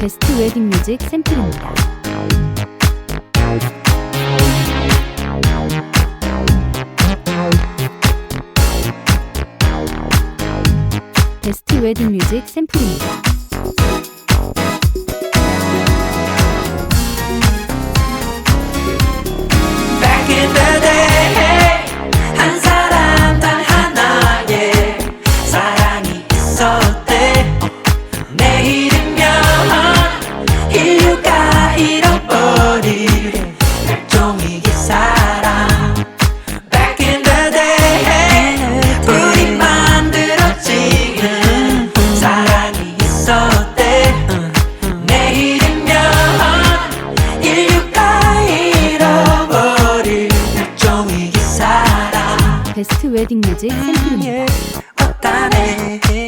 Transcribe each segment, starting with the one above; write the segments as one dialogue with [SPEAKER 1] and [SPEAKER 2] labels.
[SPEAKER 1] 베스트 웨딩 뮤직 샘플입니다. 베스트 웨딩 뮤직 샘플입니다. 베스트 웨딩 뮤직 샘플입니다.
[SPEAKER 2] 예.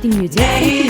[SPEAKER 2] 订阅键